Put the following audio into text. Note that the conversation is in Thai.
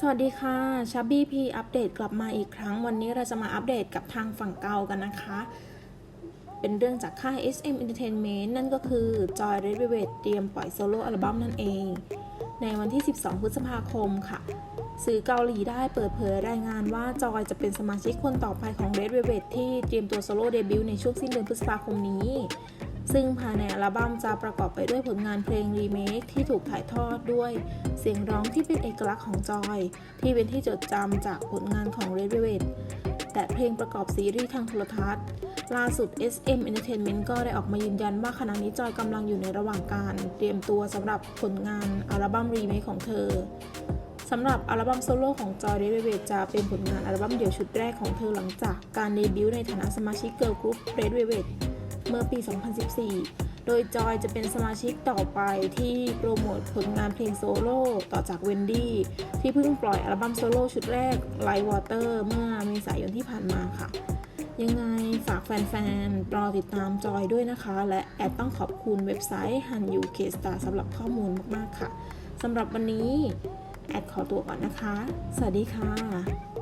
สวัสดีค่ะชับบี้พีอัปเดตกลับมาอีกครั้ง วันนี้เราจะมาอัปเดตกับทางฝั่งเกากันนะคะ เป็นเรื่องจากค่าย SM Entertainment นั่นก็คือ Joy Red Velvet เตรียมปล่อยโซโล่อัลบั้มนั่นเอง ในวันที่ 12 พฤษภาคมค่ะ สื่อเกาหลีได้เปิดเผยรายงานว่าจอยจะเป็นสมาชิกคนต่อไปของ Red Velvet ที่เตรียมตัวโซโล่เดบิวต์ในช่วงสิ้นเดือนพฤษภาคมนี้ ซึ่งภายในอัลบั้มจะประกอบไปด้วยผลงานเพลงรีเมคที่ถูกถ่ายทอดด้วย เสียงร้องที่เป็นเอกลักษณ์ของจอย ที่เป็นที่จดจำจากผลงานของ Red Velvet แต่เพลงประกอบซีรีส์ทางโทรทัศน์ ล่าสุด SM Entertainment ก็ได้ออกมายืนยันว่าขณะนี้จอยกำลังอยู่ในระหว่างการเตรียมตัวสำหรับผลงานอัลบั้มรีเมคของเธอสำหรับอัลบั้มโซโล่ของจอยเรเวจะเป็นผลงานอัลบั้มเดี่ยวชุดแรกของเธอหลังจากการเดบิวต์ในฐานะสมาชิกเกิร์ลกรุ๊ปเรดเวเวท เมื่อปี 2014 โดยจอยจะเป็นสมาชิกต่อไปที่โปรโมทผลงานเพลงโซโล่ต่อจากเวนดี้ที่เพิ่งปล่อยอัลบั้มโซโล่ชุดแรก Light Water เมื่อเมษายนที่ผ่านมาค่ะ ยังไงฝากแฟนๆ รอติดตามจอยด้วยนะคะ และแอดต้องขอบคุณเว็บไซต์ h a n y u k s t a r สำหรับข้อมูลมากๆค่ะสำหรับวันนี้แอดขอตัวก่อนนะคะ สวัสดีค่ะ